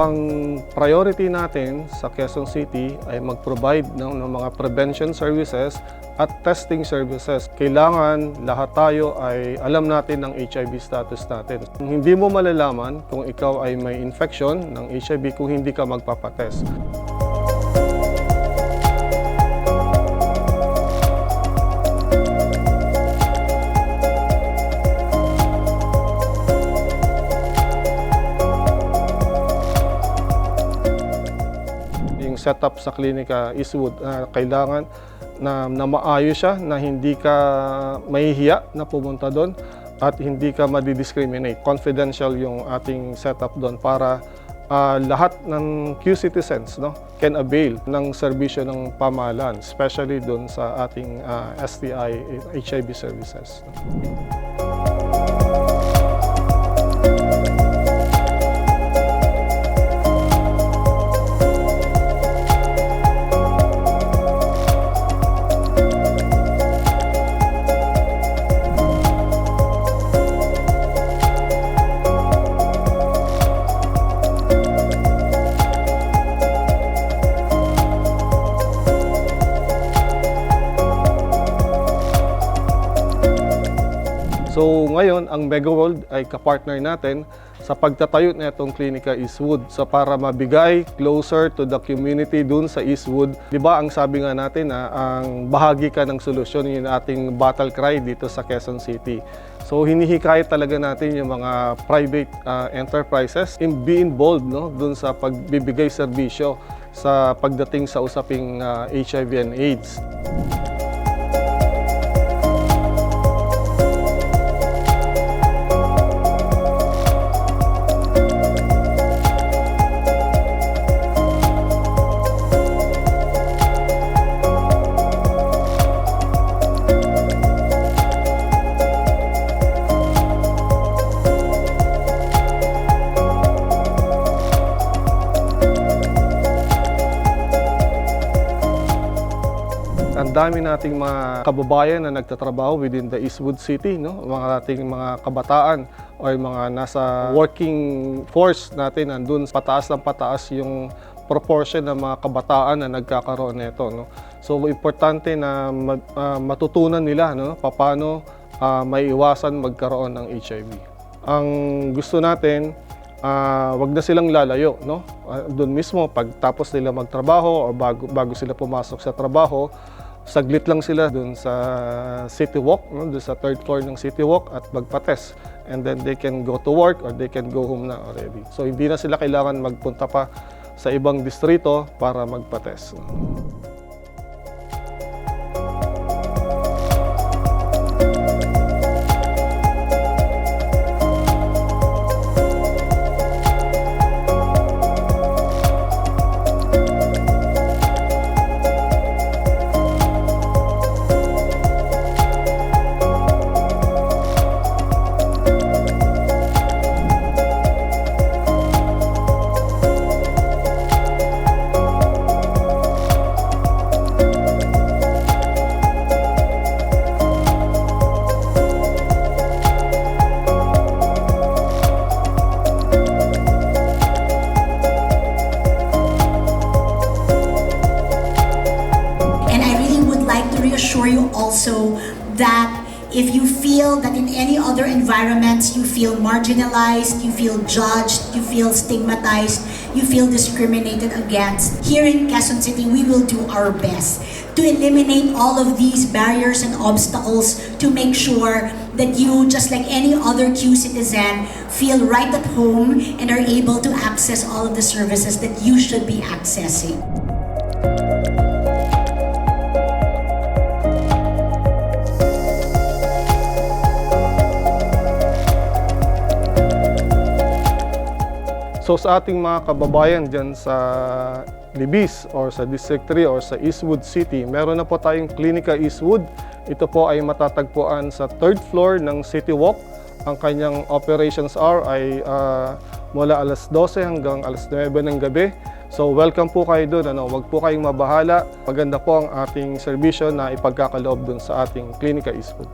Ang priority natin sa Quezon City ay mag-provide ng, ng mga prevention services at testing services. Kailangan lahat tayo ay alam natin ng HIV status natin. Hindi mo malalaman kung ikaw ay may infection ng HIV kung hindi ka magpapatest. Setup sa klinika Eastwood na kailangan na, na maayos siya na hindi ka mahihiya na pumunta doon at hindi ka madidiscriminate. Confidential yung ating setup doon para ah, lahat ng Q citizens no, can avail ng serbisyo ng pamahalaan, especially doon sa ating ah, STI HIV services. So ngayon, ang Mega World ay kapartner natin sa pagtatayo na itong Klinika Eastwood. So para mabigay closer to the community dun sa Eastwood. Di ba ang sabi nga natin na ang bahagi ka ng solusyon yung ating battle cry dito sa Quezon City. So hinihikayat talaga natin yung mga private ah, enterprises in be involved no dun sa pagbibigay serbisyo sa pagdating sa usaping ah, HIV and AIDS. Dami nating mga kababayan na nagtatrabaho within the Eastwood City, no? Mga ating mga kabataan o mga nasa working force natin nandun pataas ng pataas yung proportion ng mga kabataan na nagkakaroon nito, no? So importante na ma- matutunan nila no paano ah, maiiwasan magkaroon ng HIV. Ang gusto natin ah, wag na silang lalayo, no? Ah, doon mismo pagtapos nila magtrabaho o bago bago sila pumasok sa trabaho, saglit lang sila doon sa City Walk, no? doon sa third floor ng City Walk at magpa-test. And then they can go to work or they can go home na already. So hindi na sila kailangan magpunta pa sa ibang distrito para magpa-test. Also that if you feel that in any other environments you feel marginalized, you feel judged, you feel stigmatized, you feel discriminated against. Here in Quezon City, we will do our best to eliminate all of these barriers and obstacles to make sure that you, just like any other Q citizen, feel right at home and are able to access all of the services that you should be accessing. So sa ating mga kababayan dyan sa Libis or sa District 3 or sa Eastwood City, meron na po tayong Klinika Eastwood. Ito po ay matatagpuan sa third floor ng City Walk. Ang kanyang operations hour ay ah, mula alas 12 hanggang alas 9 ng gabi. So welcome po kayo doon. Ano, wag po kayong mabahala. Maganda po ang ating serbisyo na ipagkakaloob doon sa ating Klinika Eastwood.